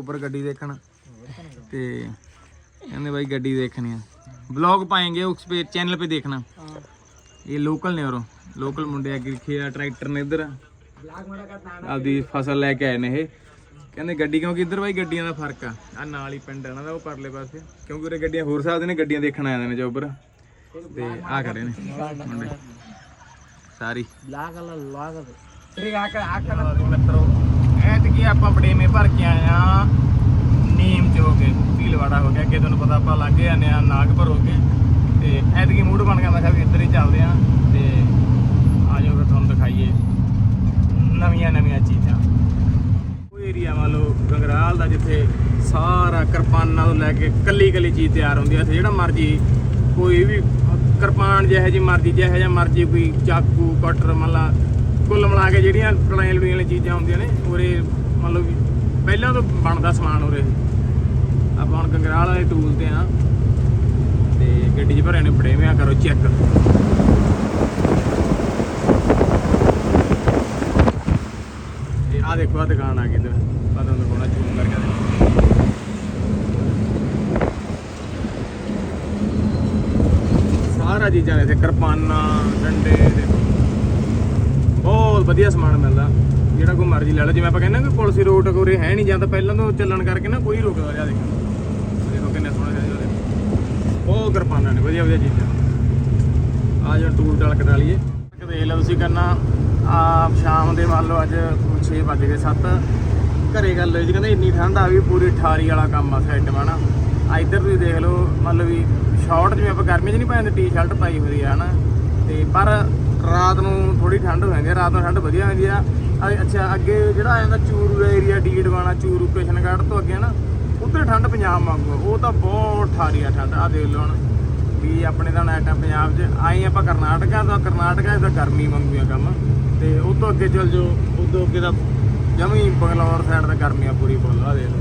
ਉੱਪਰ ਗੱਡੀ ਦੇਖਣ ਤੇ ਕਹਿੰਦੇ ਭਾਈ ਗੱਡੀ ਦੇਖਣੀ ਆ ब्लॉग पाएंगे उस पे चैनल पे देखना ये लोकल ने और लोकल ਮੁੰਡੇ ਅੱਗੇ ਖੇਆ ਟਰੈਕਟਰ ਨੇ ਇੱਧਰ ਆਪਦੀ ਫਸਲ ਲੈ ਕੇ ਆਏ ਨੇ ਇਹ ਕਹਿੰਦੇ ਗੱਡੀ ਕਿਉਂਕਿ ਇੱਧਰ ਭਾਈ ਗੱਡੀਆਂ ਦਾ ਫਰਕ ਆ ਆ ਨਾਲ ਹੀ ਪਿੰਡ ਆ ਇਹਨਾਂ ਦਾ ਉਹ ਪਰਲੇ ਪਾਸੇ ਕਿਉਂਕਿ ਉਰੇ ਗੱਡੀਆਂ ਹੋਰ ਸਾਹ ਨੇ ਗੱਡੀਆਂ ਦੇਖਣ ਆ ਜਾਂਦੇ ਨੇ ਚੋਬਰ ਤੇ ਆ ਖੜੇ ਨੇ ਮੁੰਡੇ ਸਾਰੀ ਠੀਕ ਆ ਕਰ ਆ ਕਰ ਮਿੱਤਰੋ ਐਤਕੀ ਆਪਾਂ ਬੜੇਵੇਂ ਭਰ ਕੇ ਆਏ ਆ। ਨੀਮ ਚ ਹੋ ਕੇ, ਭੀਲਵਾੜਾ ਹੋ ਗਿਆ, ਅੱਗੇ ਤੁਹਾਨੂੰ ਪਤਾ ਆਪਾਂ ਲੱਗੇ ਜਾਂਦੇ ਆ, ਨਾਗਪੁਰ ਹੋ ਕੇ ਤੇ ਐਤਕੀ ਮੂਡ ਬਣ ਗਿਆ, ਮੈਂ ਕਿਹਾ ਵੀ ਇੱਧਰ ਹੀ ਚੱਲਦੇ ਆ ਤੇ ਆ ਜਾਓ ਫਿਰ ਤੁਹਾਨੂੰ ਦਿਖਾਈਏ ਨਵੀਆਂ ਨਵੀਆਂ ਚੀਜ਼ਾਂ। ਉਹ ਏਰੀਆ ਮੰਨ ਲਓ ਗੰਗਰਾਲ ਦਾ, ਜਿੱਥੇ ਸਾਰਾ ਕਿਰਪਾਨਾਂ ਤੋਂ ਲੈ ਕੇ ਕੱਲੀ ਕੱਲੀ ਚੀਜ਼ ਤਿਆਰ ਹੁੰਦੀ ਆ ਇੱਥੇ ਜਿਹੜਾ ਮਰਜ਼ੀ ਕੋਈ ਵੀ ਕਿਰਪਾਨ ਜਿਹੋ ਜੀ ਮਰਜ਼ੀ, ਜਿਹੋ ਜਿਹਾ ਮਰਜ਼ੀ ਕੋਈ ਚਾਕੂ, ਕਟਰ ਮੰਨ ਲਾ ਕੁੱਲ ਮਿਲਾ ਕੇ ਜਿਹੜੀਆਂ ਲੜਾਈਆਂ ਲੜੂਈਆਂ ਵਾਲੀਆਂ ਚੀਜ਼ਾਂ ਹੁੰਦੀਆਂ ਨੇ, ਉਰੇ ਮਤਲਬ ਲਓ ਪਹਿਲਾਂ ਤੋਂ ਬਣਦਾ ਸਮਾਨ ਉਰੇ। ਆਪਾਂ ਹੁਣ ਗੰਗਰਾਲ ਵਾਲੇ ਟੂਲ ਤੇ ਆ। ਤੇ ਗੱਡੀ 'ਚ ਭਰਿਆ ਨੇ, ਫੜੇ ਵਿਆ ਕਰੋ ਚੈੱਕ ਤੇ ਆ ਦੇਖੋ ਆ ਦੁਕਾਨ ਆ ਗਈ ਇੱਧਰ। ਆ ਤੁਹਾਨੂੰ ਦਿਖਾਉਣਾ ਜ਼ੂਮ ਕਰਕੇ ਸਾਰਾ ਚੀਜ਼ਾਂ ਨੇ ਇੱਥੇ, ਕਿਰਪਾਨਾਂ, ਡੰਡੇ, ਦੇਖੋ। ਬਹੁਤ ਵਧੀਆ ਸਮਾਨ ਮਿਲਦਾ। ਜਿਹੜਾ ਕੋਈ ਮਰਜ਼ੀ ਲੈ ਲਓ ਜਿਵੇਂ ਆਪਾਂ ਕਹਿੰਦੇ ਨਾ ਕਿ ਪੁਲਿਸ ਰੋਡ ਕੋਰੇ ਹੈ ਨਹੀਂ ਜਾਂ ਤਾਂ ਪਹਿਲਾਂ ਤੋਂ ਚੱਲਣ ਕਰਕੇ ਨਾ ਕੋਈ ਰੁਕਦਾ ਜਾ ਦੇਖੋ। ਦੇਖੋ ਕਿੰਨੇ ਸੋਹਣੇ ਜਿਹੇ ਉਹਦੇ। ਬਹੁਤ ਕਿਰਪਾਨਾਂ ਨੇ ਵਧੀਆ ਵਧੀਆ ਚੀਜ਼ਾਂ। ਆ ਜਿਹੜਾ ਟੂਲ ਟਾਲ ਕਰਾ ਲਈਏ। ਦੇਖ ਲਓ ਤੁਸੀਂ ਕਰਨਾ ਆ ਸ਼ਾਮ ਦੇ ਮੰਨ ਲਓ ਅੱਜ 6 ਵੱਜ ਗਏ 7 ਘਰੇ ਗੱਲ ਹੋਈ ਸੀ, ਕਹਿੰਦੇ ਇੰਨੀ ਠੰਡ ਆ ਵੀ ਪੂਰੀ ਠਾਰੀ ਵਾਲਾ ਕੰਮ ਆ ਸੈੱਟ ਬਣਾ ਆ ਇੱਧਰ ਤੁਸੀਂ ਦੇਖ ਲਓ ਮਤਲਬ ਲਓ ਵੀ ਸ਼ਾਰਟ ਜਿਵੇਂ ਆਪਾਂ ਗਰਮੀ 'ਚ ਨਹੀਂ ਪਾਉਂਦੇ ਟੀ-ਸ਼ਰਟ ਪਾਈ ਹੋਈ ਆ, ਹਨਾ। ਤੇ ਪਰ ਰਾਤ ਨੂੰ ਥੋੜੀ ਠੰਡ ਹੋ ਜਾਂਦੀ ਆ, ਰਾਤ ਨੂੰ ਠੰਡ ਵਧੀਆ ਹੁੰਦੀ ਆ। ਆ ਅੱਛਾ, ਅੱਗੇ ਜਿਹੜਾ ਆ ਜਾਂਦਾ ਚੂਰੂ ਏਰੀਆ ਡੀਡਵਾਣਾ ਚੂਰੂ, ਕਿਸ਼ਨਗੜ੍ਹ ਤੋਂ ਅੱਗੇ ਨਾ, ਉੱਧਰ ਠੰਡ ਪੰਜਾਬ ਵਾਂਗੂ ਆ। ਉਹ ਤਾਂ ਬਹੁਤ ਠਾਰੀ ਆ ਠੰਡ ਆ ਦੇਖ ਲਓ ਹੁਣ ਵੀ ਆਪਣੇ ਤਾਂ ਨਾਟਾ ਪੰਜਾਬ 'ਚ। ਆਏ ਆਪਾਂ ਕਰਨਾਟਕਾ ਤਾਂ, ਕਰਨਾਟਕਾ 'ਚ ਤਾਂ ਗਰਮੀ ਵਾਂਗੂ ਆ ਕੰਮ। ਤੇ ਉਹ ਤੋਂ ਅੱਗੇ ਚੱਲ ਜਾਓ, ਉਹ ਤੋਂ ਅੱਗੇ ਤਾਂ ਜਮੀ ਬੰਗਲੌਰ ਸਾਈਡ ਦਾ ਗਰਮੀ ਆ ਪੂਰੀ ਫੁੱਲ ਆ ਦੇਖ ਲਓ।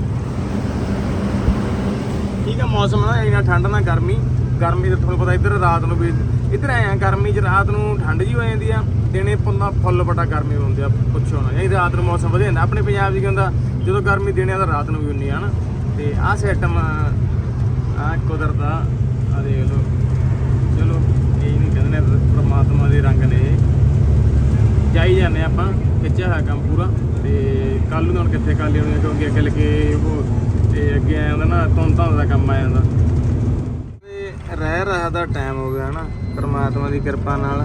ਠੀਕ ਹੈ ਮੌਸਮ ਨਾ ਇੰਨਾ ਠੰਡ ਨਾ ਗਰਮੀ। ਗਰਮੀ ਤਾਂ ਤੁਹਾਨੂੰ ਪਤਾ ਇੱਧਰ ਰਾਤ ਨੂੰ ਵੀ ਇੱਧਰ ਆਇਆ ਗਰਮੀ 'ਚ ਰਾਤ ਨੂੰ ਠੰਡ ਜੀ ਹੋ ਜਾਂਦੀ ਆ, ਦਿਨੇ ਪੁੰਨਾ ਫੁੱਲ ਬਟਾ ਗਰਮੀ ਹੁੰਦੀ ਆ, ਪੁੱਛੋ ਨਾ। ਇਹ ਰਾਤ ਨੂੰ ਮੌਸਮ ਵਧੀਆ ਹੁੰਦਾ, ਆਪਣੇ ਪੰਜਾਬ 'ਚ ਕੀ ਹੁੰਦਾ, ਜਦੋਂ ਗਰਮੀ ਦਿਨੇ ਆ ਤਾਂ ਰਾਤ ਨੂੰ ਵੀ ਹੁੰਦੀ ਆ ਨਾ ਤੇ ਆਹ ਸਿਸਟਮ ਆ ਕੁਦਰਤ ਆ ਆ ਦੇਖ ਲਓ। ਚਲੋ, ਇਹ ਨਹੀਂ ਕਹਿੰਦੇ ਨੇ, ਪ੍ਰਮਾਤਮਾ ਦੇ ਰੰਗ ਨੇ ਜਾਈ ਜਾਂਦੇ ਆਪਾਂ, ਖਿੱਚਿਆ ਹੋਇਆ ਕੰਮ ਪੂਰਾ। ਤੇ ਕੱਲ ਨੂੰ ਹੁਣ ਕਿੱਥੇ ਕਰ ਲਿਆਉਣੀ ਕਿਉਂਕਿ ਅੱਗੇ ਲੱਗੇ ਉਹ, ਤੇ ਅੱਗੇ ਆਇਆ ਹੁੰਦਾ ਨਾ ਤੁੰਤਾਂ ਦਾ ਕੰਮ ਆ ਜਾਂਦਾ। ਰਹਿ ਰਹਾ ਦਾ ਟਾਈਮ ਹੋ ਗਿਆ ਹਨਾ, ਪਰਮਾਤਮਾ ਦੀ ਕਿਰਪਾ ਨਾਲ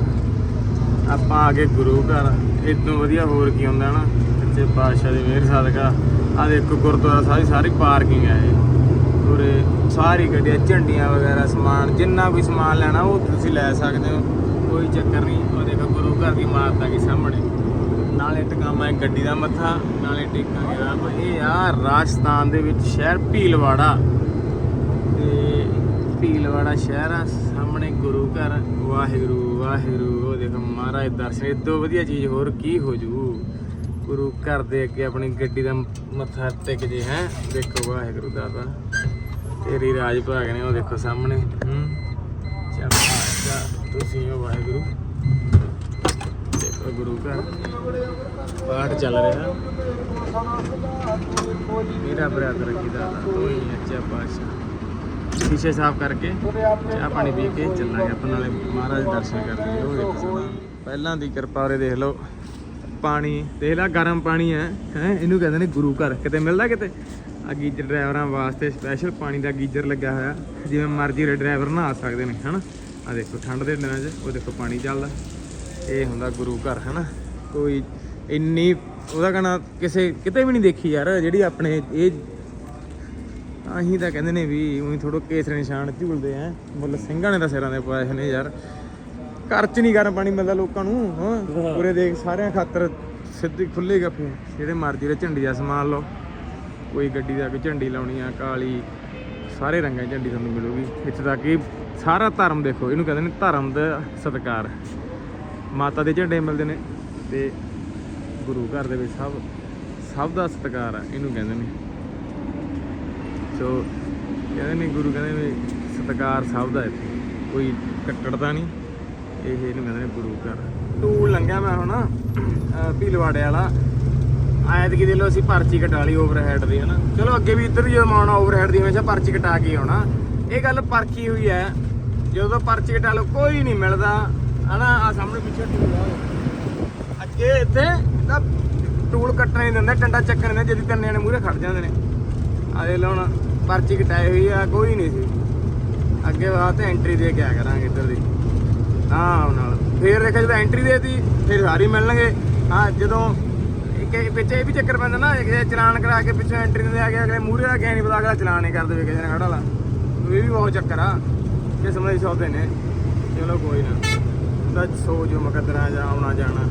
ਆਪਾਂ ਆ ਗਏ ਗੁਰੂ ਘਰ। ਇਦੋਂ ਵਧੀਆ ਹੋਰ ਕੀ ਹੁੰਦਾ ਹਨਾ ਸੱਚੇ ਪਾਤਸ਼ਾਹ ਦੀ ਮਿਹਰ, ਸਦਕਾ। ਆ ਦੇਖੋ ਗੁਰਦੁਆਰਾ ਸਾਹਿਬ, ਸਾਰੀ ਪਾਰਕਿੰਗ ਹੈ ਇਹ। ਉਰੇ ਸਾਰੀ ਗੱਡੀਆਂ, ਝੰਡੀਆਂ ਵਗੈਰਾ, ਸਮਾਨ, ਜਿੰਨਾ ਵੀ ਸਮਾਨ ਲੈਣਾ ਉਹ ਤੁਸੀਂ ਲੈ ਸਕਦੇ ਹੋ। ਕੋਈ ਚੱਕਰ ਨਹੀਂ, ਉਹ ਦੇਖੋ ਗੁਰੂ ਘਰ ਦੀ ਮਾਤਾ ਕੀ ਸਾਹਮਣੇ। ਨਾਲੇ ਟਿਕਾਵਾਂ ਇੱਕ ਗੱਡੀ ਦਾ ਮੱਥਾ, ਨਾਲੇ ਟੇਕਾਂਗੇ ਰੱਬ ਇਹ ਆ ਰਾਜਸਥਾਨ ਦੇ ਵਿੱਚ ਸ਼ਹਿਰ ਭੀਲਵਾੜਾ। ਭੀਲਵਾੜਾ ਸ਼ਹਿਰ ਆ, ਸਾਹਮਣੇ ਗੁਰੂ ਘਰ। ਵਾਹਿਗੁਰੂ ਵਾਹਿਗੁਰੂ, ਉਹ ਦੇਖੋ ਮਹਾਰਾਜ ਦਰਸ਼ਨ, ਇਦੋਂ ਵਧੀਆ ਚੀਜ਼, ਹੋਰ ਕੀ ਹੋ ਜੂ? ਗੁਰੂ ਘਰ ਦੇ ਅੱਗੇ ਆਪਣੀ ਗੱਡੀ ਦਾ ਮੱਥਾ ਟੇਕ ਜੇ, ਹੈ? ਦੇਖੋ ਵਾਹਿਗੁਰੂ ਦਾਤਾ ਤੇਰੀ ਰਾਜ ਭਾਗ ਨੇ, ਉਹ ਦੇਖੋ ਸਾਹਮਣੇ, ਹੂੰ? ਤੁਸੀਂ ਹੋ ਵਾਹਿਗੁਰੂ। ਦੇਖੋ ਗੁਰੂ ਘਰ। ਪਾਠ ਚੱਲ ਰਿਹਾ। ਮੇਰਾ ਬਰਾਦਰ ਕੀ ਦਾ ਤੂੰ ਅੱਛਾ ਪਾਸ਼ਾ ਸ਼ੀਸ਼ੇ ਸਾਫ਼ ਕਰਕੇ ਚਾਹ ਪਾਣੀ ਪੀ ਕੇ ਚੱਲਾਂਗੇ। ਆਪਾਂ ਨਾਲੇ ਮਹਾਰਾਜ ਦੇ ਦਰਸ਼ਨ ਕਰਦੇ ਉਹ ਦੇਖੋ ਸੋਹਣਾ ਪਹਿਲਾਂ ਦੀ ਕਿਰਪਾ ਉਰੇ ਦੇਖ ਲਓ, ਪਾਣੀ, ਦੇਖ ਲੈ ਗਰਮ ਪਾਣੀ ਹੈ ਹੈ, ਇਹਨੂੰ ਕਹਿੰਦੇ ਨੇ ਗੁਰੂ ਘਰ। ਕਿਤੇ ਮਿਲਦਾ ਕਿਤੇ? ਆ ਗੀਜ਼ਰ ਡਰਾਈਵਰਾਂ ਵਾਸਤੇ ਸਪੈਸ਼ਲ ਪਾਣੀ ਦਾ ਗੀਜ਼ਰ ਲੱਗਿਆ ਹੋਇਆ। ਜਿਵੇਂ ਮਰਜ਼ੀ ਰੇ ਡਰਾਈਵਰ ਨਹਾ ਸਕਦੇ ਨੇ, ਹਨਾ? ਆ ਦੇਖੋ, ਠੰਡ ਦੇ ਦਿਨਾਂ 'ਚ ਉਹ ਦੇਖੋ ਪਾਣੀ ਚੱਲਦਾ। ਇਹ ਹੁੰਦਾ ਗੁਰੂ ਘਰ, ਹਨਾ? ਕੋਈ ਇੰਨੀ, ਉਹਦਾ ਕਹਣਾ, ਕਿਸੇ, ਕਿਤੇ ਵੀ ਨਹੀਂ ਦੇਖੀ ਯਾਰ, ਜਿਹੜੀ ਆਪਣੇ, ਇਹ ਆਹੀ ਤਾਂ ਕਹਿੰਦੇ ਨੇ ਵੀ ਉਹੀ ਥੋੜੋ ਕੇਸਰ ਨਿਸ਼ਾਨ ਝੂਲਦੇ ਆ। ਮੁੱਲ ਸਿੰਘਾਂ ਨੇ ਤਾਂ ਸਿਰਾਂ ਦੇ ਪਾਏ ਨੇ ਯਾਰ। ਘਰ 'ਚ ਨਹੀਂ ਗਰਮ ਪਾਣੀ ਮਿਲਦਾ ਲੋਕਾਂ ਨੂੰ ਹਾਂ। ਪੂਰੇ ਦੇਖ ਸਾਰਿਆਂ ਖਾਤਰ ਸਿੱਧੀ ਖੁੱਲੇ ਗੱਫੇ। ਜਿਹੜੇ ਮਰਜ਼ੀ ਦੇ ਝੰਡੀ ਦਾ ਸਮਾਨ ਲਓ। ਕੋਈ ਗੱਡੀ ਦਾ ਕੋਈ ਝੰਡੀ ਲਾਉਣੀ ਆ ਕਾਲੀ ਸਾਰੇ ਰੰਗਾਂ ਦੀ ਝੰਡੀ ਤੁਹਾਨੂੰ ਮਿਲੂਗੀ। ਇੱਥੇ ਤੱਕ ਕਿ ਸਾਰਾ ਧਰਮ ਦੇਖੋ ਇਹਨੂੰ ਕਹਿੰਦੇ ਨੇ ਧਰਮ ਦਾ ਸਤਿਕਾਰ। ਮਾਤਾ ਦੇ ਝੰਡੇ ਮਿਲਦੇ ਨੇ ਤੇ ਗੁਰੂ ਘਰ ਦੇ ਵਿੱਚ ਸਭ ਸਭ ਦਾ ਸਤਿਕਾਰ ਆ ਇਹਨੂੰ ਕਹਿੰਦੇ ਨੇ। ਸੋ ਕਹਿੰਦੇ ਨੇ, ਗੁਰੂ ਕਹਿੰਦੇ ਵੀ ਸਤਿਕਾਰ ਸਭ ਦਾ ਇੱਥੇ, ਕੋਈ ਕੱਟੜਦਾ ਨਹੀਂ। ਇਹ ਇਹਨੂੰ ਕਹਿੰਦੇ ਨੇ ਗੁਰੂ ਘਰ। ਟੂਲ ਲੰਘਿਆ ਮੈਂ ਹੁਣ ਭੀਲਵਾੜੇ ਵਾਲਾ। ਆਇਤ ਕੀ ਦੇ ਲੋ ਅਸੀਂ ਪਰਚੀ ਕਟਾ ਲਈ ਓਵਰਹੈਡ ਦੀ, ਹਨਾ। ਚਲੋ, ਅੱਗੇ ਵੀ ਇੱਧਰ ਜਦੋਂ ਆਉਣਾ, ਓਵਰਹੈਡ ਦੀ ਹਮੇਸ਼ਾ ਪਰਚੀ ਕਟਾ ਕੇ ਆਉਣਾ। ਇਹ ਗੱਲ ਪਰਚੀ ਹੋਈ ਹੈ, ਜਦੋਂ ਪਰਚੀ ਕਟਾ ਲਓ, ਕੋਈ ਨਹੀਂ ਮਿਲਦਾ। ਹਨਾ ਆ ਸਾਹਮਣੇ ਪਿੱਛੇ ਟੂਲ ਆ। ਅੱਗੇ ਇੱਥੇ ਤਾਂ ਟੂਲ ਕੱਟਣ ਨਹੀਂ ਦਿੰਦੇ, ਡੰਡਾ ਚੱਕਣ ਨਹੀਂ ਦਿੰਦੇ ਜਦੀ ਕੰਨਿਆਂ ਨੇ ਮੂਹਰੇ ਖੜ ਜਾਂਦੇ ਨੇ। ਆ ਦੇ ਲਓ ਹੁਣ। ਪਰਚੀ ਕਟਾਈ ਹੋਈ ਆ, ਕੋਈ ਨਹੀਂ ਸੀ। ਅੱਗੇ ਵਾਸਤੇ ਐਂਟਰੀ ਦੇ ਕੇ ਆ ਕਰਾਂਗੇ ਇੱਧਰ ਦੀ। ਹਾਂ ਨਾਲ। ਫੇਰ ਦੇਖਿਆ ਜਦੋਂ ਐਂਟਰੀ ਦੇਤੀ, ਫਿਰ ਸਾਰੀ ਮਿਲਣਗੇ। ਹਾਂ, ਜਦੋਂ ਇੱਕ ਪਿੱਛੇ ਇਹ ਵੀ ਚੱਕਰ ਪੈਂਦਾ ਨਾ ਕਿ ਚਲਾਨ ਕਰਾ ਕੇ ਪਿੱਛੋਂ ਐਂਟਰੀ ਦੇ ਆ ਗਿਆ ਅਗਲੇ ਮੂਹਰੇ ਦਾ ਗਿਆ ਨਹੀਂ ਪਤਾ ਅਗਲਾ ਚਲਾਨ ਨਹੀਂ ਕਰ ਦੇਵੇ ਕਿਸੇ ਨੇ ਖੜਾ ਲਾ ਇਹ ਵੀ ਬਹੁਤ ਚੱਕਰ ਆ। ਕਿਸਮ ਦੇ ਸੌਦੇ ਨੇ। ਚਲੋ ਕੋਈ ਨਾ। ਸੋ ਜੋ ਮੁਕੱਦਰਾਂ ਜਾ ਆਉਣਾ ਜਾਣਾ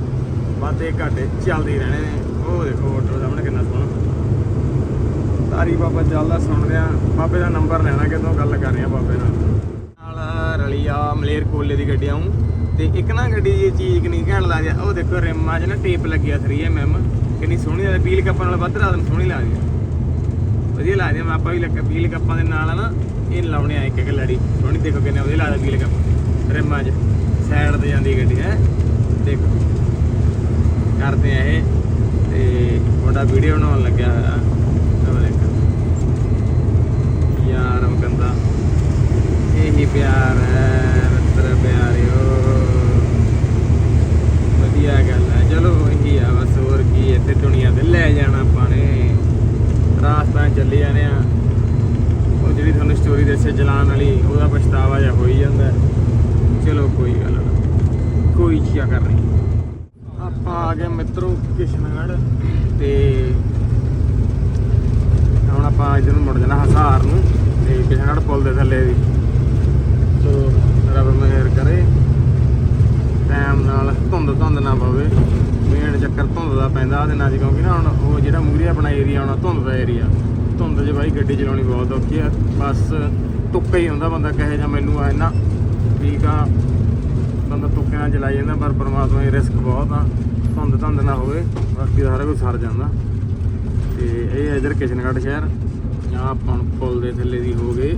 ਬਾਤੇ ਘਾਟੇ ਚੱਲਦੇ ਰਹਿਣੇ ਨੇ। ਉਹ ਦੇਖੋ ਹੋਟਲ ਸਾਹਮਣੇ ਕਿੰਨਾ ਸੋਹਣਾ। ਤਾਰੀ ਬਾਬਾ ਚੱਲਦਾ ਸੁਣਦੇ ਆ ਬਾਬੇ ਦਾ ਨੰਬਰ ਲੈਣਾ ਕਿਦੋਂ ਗੱਲ ਕਰ ਰਹੇ ਆ ਬਾਬੇ ਨਾਲ। ਨਾਲ ਰਲੀ ਆ ਮਲੇਰ ਕੋਲੇ ਦੀ ਗੱਡੀ ਆਉਂ ਤੇ ਇੱਕ ਨਾ ਗੱਡੀ ਇਹ ਚੀਜ਼ ਕਿ ਨਹੀਂ ਕਹਿਣ ਲੱਗ ਗਿਆ ਉਹ ਦੇਖੋ ਰਿਮਾਂ 'ਚ ਨਾ ਟੇਪ ਲੱਗਿਆ 3mm ਕਿੰਨੀ ਸੋਹਣੀ ਲੱਗਦੀ ਪੀਲ ਕੱਪਾਂ ਨਾਲ ਵੱਧ ਰਾਤ ਨੂੰ ਸੋਹਣੀ ਲੱਗਦੀ ਆ। ਵਧੀਆ ਲੱਗਦੀ ਆ। ਮੈਂ ਆਪਾਂ ਵੀ ਲੱਗਾ ਪੀਲ ਕੱਪਾਂ ਦੇ ਨਾਲ ਨਾ, ਇਹ ਲਾਉਣੇ ਆ ਇੱਕ ਇੱਕ ਲੜੀ। ਸੋਹਣੀ ਦੇਖੋ ਕਿੰਨੇ ਵਧੀਆ ਲੱਗਦਾ ਪੀਲ ਕੱਪ। ਰਿਮਾਂ 'ਚ। ਸਾਈਡ ਤੇ ਜਾਂਦੀ ਗੱਡੀ, ਹੈ। ਦੇਖੋ। ਕਰਦੇ ਆ ਇਹ। ਤੇ ਤੁਹਾਡਾ ਵੀਡੀਓ ਬਣਾਉਣ ਲੱਗਿਆ ਹੋਇਆ ਉਹ ਦੇਖੋ ਯਾਰ ਮਕੰਦਾ ਇਹੀ ਪਿਆਰ ਹੈ, ਮਿੱਤਰ ਪਿਆਰਿਓ। ਵਧੀਆ ਗੱਲ ਹੈ। ਚਲੋ ਇਹੀ ਆ, ਬਸ ਹੋਰ ਕੀ ਇੱਥੇ ਤੇ ਦੁਨੀਆ ਤੇ ਲੈ ਜਾਣਾ ਆਪਾਂ ਨੇ। ਰਾਸਤਾ ਚੱਲੇ ਜਾਣੇ ਆ। ਉਹ ਜਿਹੜੀ ਤੁਹਾਨੂੰ ਸਟੋਰੀ ਦੱਸੇ ਜਲਾਨ ਵਾਲੀ, ਉਹਦਾ ਪਛਤਾਵਾ ਜਿਹਾ ਹੋ ਹੀ ਜਾਂਦਾ। ਚਲੋ ਕੋਈ ਗੱਲ ਨਾ, ਕੋਈ ਚੀਆ ਕਰ ਨਹੀਂ ਆਪਾਂ ਆ ਗਏ ਮਿੱਤਰੋ ਕਿਸ਼ਨਗੜ ਤੇ ਹੁਣ ਆਪਾਂ ਇੱਧਰ ਨੂੰ ਮੁੜ ਜਾਣਾ ਹਸਾਰ ਨੂੰ ਤੇ ਕਿਸ਼ਨਗੜ੍ਹ ਪੁਲ ਦੇ ਥੱਲੇ ਦੀ ਰੱਬ ਮਿਹਰ ਕਰੇ। ਟਾਈਮ ਨਾਲ ਧੁੰਦ ਧੁੰਦ ਨਾ ਪਵੇ। ਮੇਨ ਚੱਕਰ ਧੁੰਦ ਦਾ ਪੈਂਦਾ ਉਹਦੇ ਨਾਲ ਜੀ ਕਿਉਂਕਿ ਨਾ ਹੁਣ ਉਹ ਜਿਹੜਾ ਮੂਰੀ ਆਪਣਾ ਏਰੀਆ ਆਉਣਾ, ਧੁੰਦ ਦਾ ਏਰੀਆ ਧੁੰਦ 'ਚ ਬਾਈ ਗੱਡੀ ਚਲਾਉਣੀ ਬਹੁਤ ਔਖੀ ਆ। ਬਸ ਤੁੱਕਾ ਹੀ ਹੁੰਦਾ ਬੰਦਾ ਕਹੇ ਜਾਂ ਮੈਨੂੰ ਆ ਨਾ ਠੀਕ ਆ। ਬੰਦਾ ਤੁੱਕੇ ਨਾਲ ਚਲਾਈ ਜਾਂਦਾ, ਪਰ ਪਰਮਾਤਮਾ ਦੀ ਰਿਸਕ ਬਹੁਤ ਆ। ਧੁੰਦ ਧੁੰਦ ਨਾ ਹੋਵੇ, ਬਾਕੀ ਸਾਰਾ ਕੁਝ ਸਰ ਜਾਂਦਾ। ਤੇ ਇਹ ਹੈ ਇਧਰ ਕਿਸ਼ਨਗੜ੍ਹ ਸ਼ਹਿਰ। ਜਾਂ ਆਪਾਂ ਹੁਣ ਪੁਲ ਦੇ ਥੱਲੇ ਦੀ ਹੋ ਗਏ।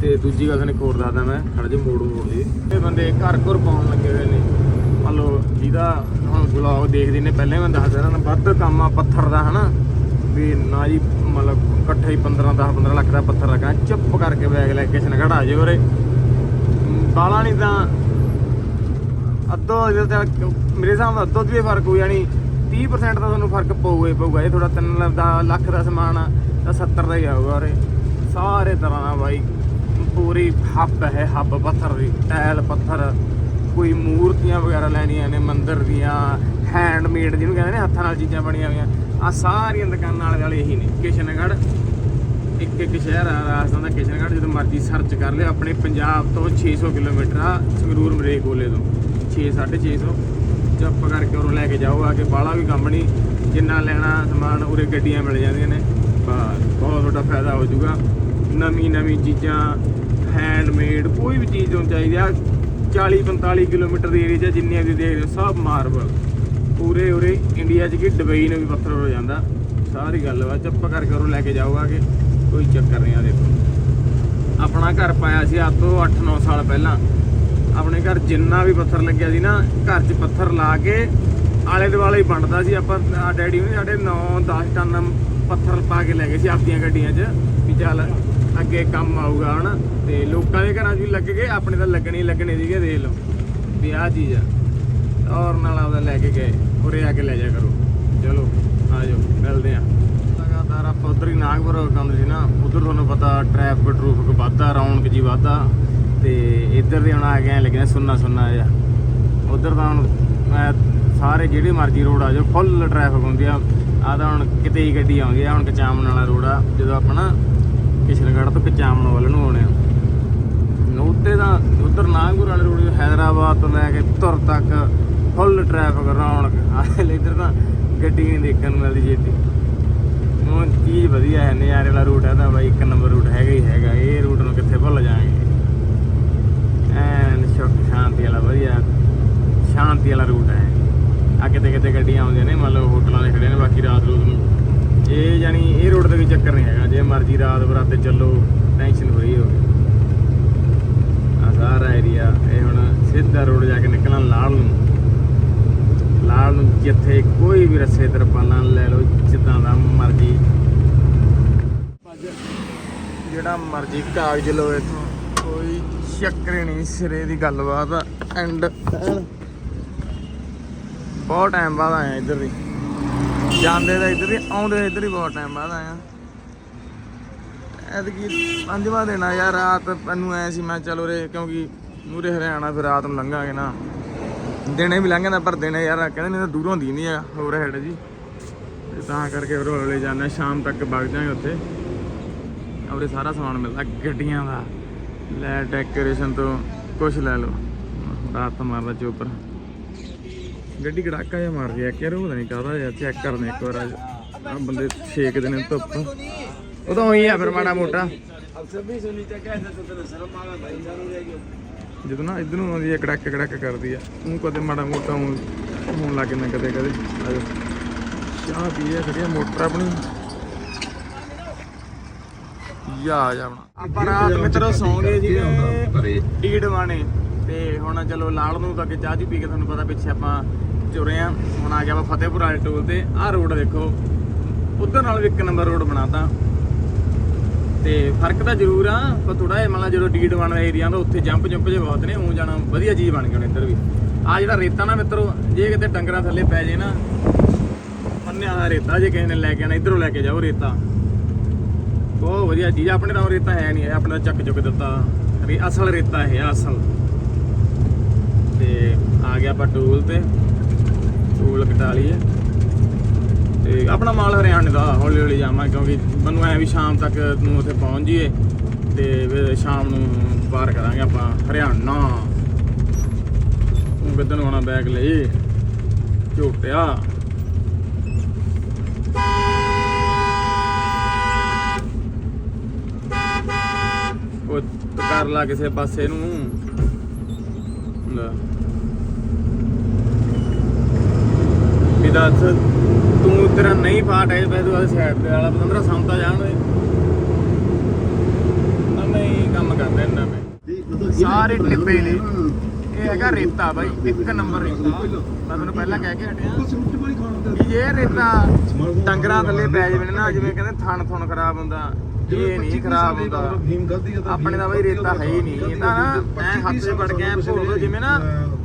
ਤੇ ਦੂਜੀ ਗੱਲ ਤੁਹਾਨੂੰ ਇੱਕ ਹੋਰ ਦੱਸਦਾ ਮੈਂ, ਖੜ ਜੇ ਮੋੜ ਮੋੜ ਲਈ ਇਹ ਬੰਦੇ ਘਰ ਘਰ ਪਾਉਣ ਲੱਗੇ ਹੋਏ ਨੇ। ਮੰਨ ਲਓ ਜਿਹਦਾ ਹੁਣ ਬਲੌਗ ਦੇਖਦੇ ਨੇ, ਪਹਿਲੇ ਮੈਂ ਦੱਸਦਾ ਇਹਨਾਂ ਦਾ ਵੱਧ ਕੰਮ ਆ ਪੱਥਰ ਦਾ, ਹਨਾ? ਵੀ ਨਾ ਜੀ ਮਤਲਬ ਇਕੱਠੇ ਹੀ 15 10 15 ਲੱਖ ਦਾ ਪੱਥਰ ਲੱਗਾ ਚੁੱਪ ਕਰਕੇ ਬੈਗ ਲੈ ਕੇ ਕਿਸ਼ਨਗੜ੍ਹ ਆ ਜਾਓ ਉਰੇ। ਬਾਲਾ ਨਹੀਂ ਤਾਂ ਅੱਧੋ ਇਹਦੇ ਤੇ ਮੇਰੇ ਹਿਸਾਬ ਨਾਲ ਅੱਧੋ ਦੀ ਵੀ ਫ਼ਰਕ ਹੋ ਜਾਣੀ 30% ਤਾਂ ਤੁਹਾਨੂੰ ਫ਼ਰਕ ਪਊਗਾ ਹੀ ਪਊਗਾ। ਇਹ ਥੋੜਾ 3 ਲੱਖ ਦਾ ਸਮਾਨ ਆ, ਤਾਂ 70 ਦਾ ਹੀ ਆਊਗਾ ਉਰੇ। ਸਾਰੇ ਤਰ੍ਹਾਂ ਦਾ ਬਾਈ। ਪੂਰੀ ਹੱਬ ਹੈ, ਹੱਬ ਪੱਥਰ ਦੀ, ਟਾਇਲ ਪੱਥਰ। ਕੋਈ ਮੂਰਤੀਆਂ ਵਗੈਰਾ ਲੈਣੀਆਂ ਨੇ, ਮੰਦਿਰ ਦੀਆਂ ਹੈਂਡਮੇਡ ਜਿਹਨੂੰ ਕਹਿੰਦੇ ਨੇ, ਹੱਥਾਂ ਨਾਲ ਚੀਜ਼ਾਂ ਬਣੀਆਂ ਹੋਈਆਂ। ਆ ਸਾਰੀਆਂ ਦੁਕਾਨਾਂ ਵਾਲੇ ਵਾਲੇ ਇਹੀ ਨੇ, ਕਿਸ਼ਨਗੜ੍ਹ। ਇੱਕ ਇੱਕ ਸ਼ਹਿਰ ਆ, ਰਾਜਸਥਾਨ ਦਾ ਕਿਸ਼ਨਗੜ੍ਹ, ਜਦੋਂ ਮਰਜ਼ੀ ਸਰਚ ਕਰ ਲਿਓ, ਆਪਣੇ ਪੰਜਾਬ ਤੋਂ 600 ਕਿਲੋਮੀਟਰ ਆ, ਸੰਗਰੂਰ ਮਰੇਕੋਲੇ ਤੋਂ। 6 650 ਚੁੱਪ ਕਰਕੇ ਉਰੋਂ ਲੈ ਕੇ ਜਾਓ, ਆ ਕੇ ਬਾਲਾ ਵੀ ਕੰਮ ਨਹੀਂ। ਜਿੰਨਾ ਲੈਣਾ, ਸਮਾਨ, ਉਰੇ ਗੱਡੀਆਂ ਮਿਲ ਜਾਂਦੀਆਂ ਨੇ। ਬਹੁਤ ਵੱਡਾ ਫਾਇਦਾ ਹੋ ਜਾਊਗਾ। ਨਵੀਂ ਨਵੀਂ ਚੀਜ਼ਾਂ ਹੈਂਡਮੇਡ ਕੋਈ ਵੀ ਚੀਜ਼ ਤੁਹਾਨੂੰ ਚਾਹੀਦੀ ਆ 40 45 ਕਿਲੋਮੀਟਰ ਦੇ ਏਰੀਆ 'ਚ ਜਿੰਨੇ ਵੀ ਦੇਖਦੇ ਹੋ, ਸਭ ਮਾਰਬਲ ਪੂਰੇ ਉਰੇ ਇੰਡੀਆ 'ਚ ਕੀ ਦੁਬਈ ਨੂੰ ਵੀ ਪੱਥਰ ਹੋ ਜਾਂਦਾ। ਸਾਰੀ ਗੱਲ ਵਾ, ਚੱਪ ਕਰਕੇ ਉਰੋਂ ਲੈ ਕੇ ਜਾਓ ਆ ਕੇ, ਕੋਈ ਚੱਕਰ ਨਹੀਂ ਆ ਦੇਖੋ ਆਪਣਾ ਘਰ ਪਾਇਆ ਸੀ ਅੱਜ ਤੋਂ 8-9 ਸਾਲ ਪਹਿਲਾਂ। ਆਪਣੇ ਘਰ ਜਿੰਨਾ ਵੀ ਪੱਥਰ ਲੱਗਿਆ ਸੀ ਨਾ, ਘਰ 'ਚ ਪੱਥਰ ਲਾ ਕੇ ਆਲੇ ਦੁਆਲੇ ਹੀ ਵੰਡਦਾ ਸੀ ਆਪਾਂ ਡੈਡੀ ਨੇ ਸਾਡੇ 9-10 ਟਨ ਪੱਥਰ ਪਾ ਕੇ ਲੈ ਗਏ ਸੀ ਆਪਦੀਆਂ ਗੱਡੀਆਂ 'ਚ, ਵੀ ਚੱਲ ਅੱਗੇ ਕੰਮ ਆਊਗਾ, ਹਨਾ? ਤੇ ਲੋਕਾਂ ਦੇ ਘਰਾਂ 'ਚ ਵੀ ਲੱਗ ਗਏ, ਆਪਣੇ ਤਾਂ ਲੱਗਣੇ ਹੀ ਲੱਗਣੇ ਸੀਗੇ, ਦੇਖ ਲਓ। ਵੀ ਆਹ ਚੀਜ਼ ਆ। ਔਰ ਨਾਲ ਆਪਦਾ ਲੈ ਕੇ ਗਏ। ਉਰੇ ਆ ਕੇ ਲੈ ਜਾ ਕਰੋ। ਚਲੋ, ਆ ਜਾਓ, ਮਿਲਦੇ ਆ। ਲਗਾਤਾਰ ਆਪਾਂ ਉਧਰ ਹੀ ਨਾਗਪੁਰ ਕੰਮ ਸੀ ਨਾ। ਉਧਰ ਤੁਹਾਨੂੰ ਪਤਾ ਟ੍ਰੈਫਿਕ ਟਰੂਫਿਕ ਵੱਧਦਾ, ਰੌਣਕ ਜੀ ਵੱਧਦਾ। ਤੇ ਇੱਧਰ ਦੇ ਹੁਣ ਆ ਗਏ ਲੱਗਿਆ, ਸੁੰਨਾ ਸੁੰਨਾ ਜਿਹਾ। ਉਧਰ ਤਾਂ ਹੁਣ, ਮੈਂ ਸਾਰੇ ਜਿਹੜੇ ਮਰਜ਼ੀ ਰੋਡ ਆ ਜਾਓ ਫੁੱਲ ਟ੍ਰੈਫਿਕ ਹੁੰਦੀ ਆ। ਆ ਤਾਂ ਹੁਣ ਕਿਤੇ ਹੀ ਗੱਡੀ ਆਉਂਦੀ ਆ, ਹੁਣ ਕਚਾਮਣ ਵਾਲਾ ਰੋਡ ਆ। ਜਦੋਂ ਆਪਣਾ ਕਿਸ਼ਨਗੜ੍ਹ ਤੋਂ ਕਚਾਮਣ ਵੱਲ ਨੂੰ ਆਉਣੇ ਆ। ਉੱਤੇ ਤਾਂ ਉਧਰ ਨਾਗਪੁਰ ਵਾਲੇ ਰੋਡ ਹੈਦਰਾਬਾਦ ਤੋਂ ਲੈ ਕੇ ਤੁਰ ਤੱਕ ਫੁੱਲ ਟ੍ਰੈਫਿਕ ਰੌਣਕ। ਆਹ ਇੱਧਰ ਤਾਂ ਗੱਡੀ ਨਹੀਂ ਦੇਖਣ ਨੂੰ ਮਿਲਦੀ ਛੇਤੀ। ਉਹ ਚੀਜ਼ ਵਧੀਆ ਹੈ, ਨਜ਼ਾਰੇ ਵਾਲਾ ਰੂਟ ਹੈ ਤਾਂ ਬਾਈ, ਇੱਕ ਨੰਬਰ ਰੂਟ ਹੈਗਾ ਹੀ ਹੈਗਾ। ਇਹ ਰੂਟ ਨੂੰ ਕਿੱਥੇ ਭੁੱਲ ਜਾਵਾਂਗੇ। ਐਨ ਸੁੱਖ ਸ਼ਾਂਤੀ ਵਾਲਾ ਵਧੀਆ ਸ਼ਾਂਤੀ ਵਾਲਾ ਰੂਟ ਹੈ। ਆ ਕਿਤੇ ਕਿਤੇ ਗੱਡੀਆਂ ਆਉਂਦੀਆਂ ਨੇ ਮਤਲਬ ਹੋਟਲਾਂ ਦੇ ਖੜੇ ਨੇ, ਬਾਕੀ ਰਾਤ ਰੂਤ ਨੂੰ। ਇਹ ਜਾਨੀ ਇਹ ਰੋਡ ਤੇ ਵੀ ਚੱਕਰ ਨਹੀਂ ਹੈਗਾ। ਜੇ ਮਰਜ਼ੀ ਰਾਤ ਬਰਾਤੇ ਚੱਲੋ ਟੈਨਸ਼ਨ ਫਰੀ ਹੋਵੇ। ਆ ਸਾਰਾ ਏਰੀਆ ਇਹ ਹੁਣ ਸਿੱਧਾ ਰੋਡ ਜਾ ਕੇ ਨਿਕਲਣ ਲਾਲ ਨੂੰ। ਲਾਲ ਨੂੰ ਜਿੱਥੇ ਕੋਈ ਵੀ ਰਸੇ ਤਰਪਾਲਾਂ ਲੈ ਲਓ ਜਿੱਦਾਂ ਦਾ ਮਰਜ਼ੀ। ਜਿਹੜਾ ਮਰਜ਼ੀ ਕਾਗਜ਼ ਲਓ ਇਥੋਂ ਕੋਈ ਚੱਕਰ ਨਹੀਂ ਸਿਰੇ ਦੀ ਗੱਲਬਾਤ ਐਂਡ ਬਹੁਤ ਟਾਈਮ ਬਾਅਦ ਆਇਆ ਇੱਧਰ ਦੀ ਜਾਂਦੇ ਤਾਂ ਇੱਧਰ ਹੀ, ਆਉਂਦੇ ਇੱਧਰ ਹੀ ਬਹੁਤ ਟਾਈਮ ਬਾਅਦ ਆਇਆ ਐਤਕੀ ਪੰਜਵਾਂ ਦਿਨ ਆ ਯਾਰ, ਰਾਤ ਮੈਨੂੰ ਐ ਸੀ, ਮੈਂ ਚਲੋ ਰੇ ਕਿਉਂਕਿ ਮੂਰੇ ਹਰਿਆਣਾ ਫਿਰ ਰਾਤ ਨੂੰ ਲੰਘਾਂਗੇ ਨਾ। ਦਿਨੇ ਵੀ ਲੰਘ ਜਾਂਦਾ, ਪਰ ਦਿਨੇ ਯਾਰ, ਕਹਿੰਦੇ ਨਹੀਂ ਤਾਂ ਹੁੰਦੀ ਨਹੀਂ ਆ, ਹੋਰ ਹੈਡ ਜੀ। ਤੇ ਤਾਂ ਕਰਕੇ ਫਿਰ ਹੌਲੇ ਜਾਂਦੇ ਸ਼ਾਮ ਤੱਕ ਵਗ ਜਾਾਂਗੇ ਉੱਥੇ। ਔਰੇ ਸਾਰਾ ਸਮਾਨ ਮਿਲਦਾ, ਗੱਡੀਆਂ ਦਾ। ਲੈ ਡੈਕੋਰੇਸ਼ਨ ਤੋਂ ਕੁਝ ਲੈ ਲਓ। ਰਾਤ ਮਾਰਦਾ ਚੋਪਰ। ਗੱਡੀ ਗੜਾਕਾ ਜਿਹਾ ਮਾਰ ਰਿਹਾ ਕਿ ਪਤਾ ਨਹੀਂ ਕਾਹਦਾ ਜਿਹਾ ਚੈੱਕ ਕਰਨੇ ਇੱਕ ਵਾਰ ਆ ਬੰਦੇ ਛੇਕ ਦਿਨ ਧੁੱਪ। ਉਹ ਤਾਂ ਆ ਫਿਰ ਮਾੜਾ ਮੋਟਾ। ਜਦੋਂ ਨਾ ਇਧਰ ਆਉਂਦੀ ਹੈ ਕੜਾਕ ਕੜਾਕ ਕਰਦੀ ਆ ਉਹ ਕਦੇ ਮਾੜਾ ਮੋਟਾ ਹੋਣ ਲੱਗ ਜਾਂਦਾ ਕਦੇ ਕਦੇ। ਚਾਹ ਪੀਏ ਖੜੀਆ ਮੋਟਰ ਆਪਣੀ। ਯਾ ਆ ਜਾਣਾ ਆਪਾਂ ਰਾਤ ਮਿੱਤਰੋ ਸੌਂਗੇ ਜੀ ਡੇਢ ਵਾਣੇ ਤੇ ਹੁਣ ਚਲੋ ਲਾਲ ਨੂੰ ਤਾਂ ਕਿ ਚਾਹ ਚੂ ਪੀ ਕੇ ਤੁਹਾਨੂੰ ਪਤਾ ਪਿੱਛੇ ਆਪਾਂ ਚੁਰੇ ਆ। ਹੁਣ ਆ ਗਿਆ ਆਪਾਂ ਫਤਿਹਪੁਰ ਵਾਲੇ ਟੋਲ ਤੇ। ਆਹ ਰੋਡ ਦੇਖੋ। ਉਧਰ ਨਾਲ ਵੀ ਇੱਕ ਨੰਬਰ ਰੋਡ ਬਣਾਤਾ। ਤੇ ਫ਼ਰਕ ਤਾਂ ਜ਼ਰੂਰ ਆ, ਪਰ ਥੋੜਾ ਜਿਹਾ ਮਤਲਬ ਜਦੋਂ ਡੀਡ ਬਣ ਦਾ ਏਰੀਆ ਦਾ ਉੱਥੇ ਜੰਪ ਜੰਪ ਜੇ ਬਹੁਤ ਨੇ ਉਹ ਜਾਣਾ ਵਧੀਆ ਚੀਜ਼ ਬਣ ਗਈ ਹੁਣ ਇੱਧਰ ਵੀ। ਆ ਜਿਹੜਾ ਰੇਤਾ ਨਾ ਮਿੱਤਰੋ, ਜੇ ਕਿਤੇ ਡੰਗਰਾਂ ਥੱਲੇ ਪੈ ਜੇ ਨਾ, ਮੰਨਿਆ ਦਾ ਰੇਤਾ, ਜੇ ਕਿਸੇ ਨੇ ਲੈ ਕੇ ਆਣਾ ਇਧਰੋਂ ਲੈ ਕੇ ਜਾਓ ਰੇਤਾ। ਬਹੁਤ ਵਧੀਆ ਚੀਜ਼ ਆਪਣੇ ਤਾਂ ਰੇਤਾ ਹੈ ਨਹੀਂ ਆਪਣੇ ਤਾਂ ਚੱਕ ਚੁੱਕ ਦਿੱਤਾ। ਵੀ ਅਸਲ ਰੇਤਾ ਇਹ ਅਸਲ। ਤੇ ਆ ਗਿਆ ਆਪਾਂ ਟੂਲ ਤੇ। ਟੂਲ ਕਟਾ ਲਈਏ। ਤੇ ਆਪਣਾ ਮਾਲ ਹਰਿਆਣੇ ਦਾ, ਹੌਲੀ ਹੌਲੀ ਜਾਵਾਂ, ਕਿਉਂਕਿ ਮੈਨੂੰ ਐ ਵੀ ਸ਼ਾਮ ਤੱਕ ਨੂੰ ਉੱਥੇ ਪਹੁੰਚ ਜੀਏ ਤੇ ਫਿਰ ਸ਼ਾਮ ਨੂੰ ਪਾਰ ਕਰਾਂਗੇ ਆਪਾਂ ਹਰਿਆਣਾ। ਉਹ ਕਿੱਦਣ ਆਉਣਾ ਬੈਗ ਲਈ ਝੋਟਿਆ। ਉਹ ਕਰ ਲਾ ਕਿਸੇ ਪਾਸੇ ਨੂੰ। ਲੈ ਵੀ ਦੱਸ ਤੂੰ ਤੇਰਾ ਨਹੀਂ ਪਾਟ ਹੈ ਬੈ ਤੂੰ ਸਾਈਡ ਤੇ ਵਾਲਾ ਬੰਦਰਾ ਸੰਤਾ ਜਾਣ ਦੇ। ਨਾ ਮੈਂ ਹੀ ਕੰਮ ਕਰਦਾ ਇਹਨਾਂ ਮੈਂ। ਸਾਰੇ ਟਿੱਬੇ ਨੇ। ਇਹ ਹੈਗਾ ਰੇਤਾ ਬਾਈ ਇੱਕ ਨੰਬਰ ਰੇਤਾ। ਮੈਂ ਤੁਹਾਨੂੰ ਪਹਿਲਾਂ ਕਹਿ ਕੇ ਹਟਿਆ ਵੀ ਜੇ ਰੇਤਾ ਡੰਗਰਾਂ ਥੱਲੇ ਪੈ ਜਾਵੇ ਨਾ ਜਿਵੇਂ ਕਹਿੰਦੇ ਥਣ ਥਣ ਖਰਾਬ ਹੁੰਦਾ ਇਹ ਨਹੀਂ ਖਰਾਬ ਹੁੰਦਾ। ਆਪਣੇ ਦਾ ਬਾਈ ਰੇਤਾ ਹੈ ਹੀ ਨਹੀਂ ਇਹ ਤਾਂ ਐ ਹੱਥ 'ਚ ਵੜ ਗਿਆ ਭੋਲ ਜਿਵੇਂ ਨਾ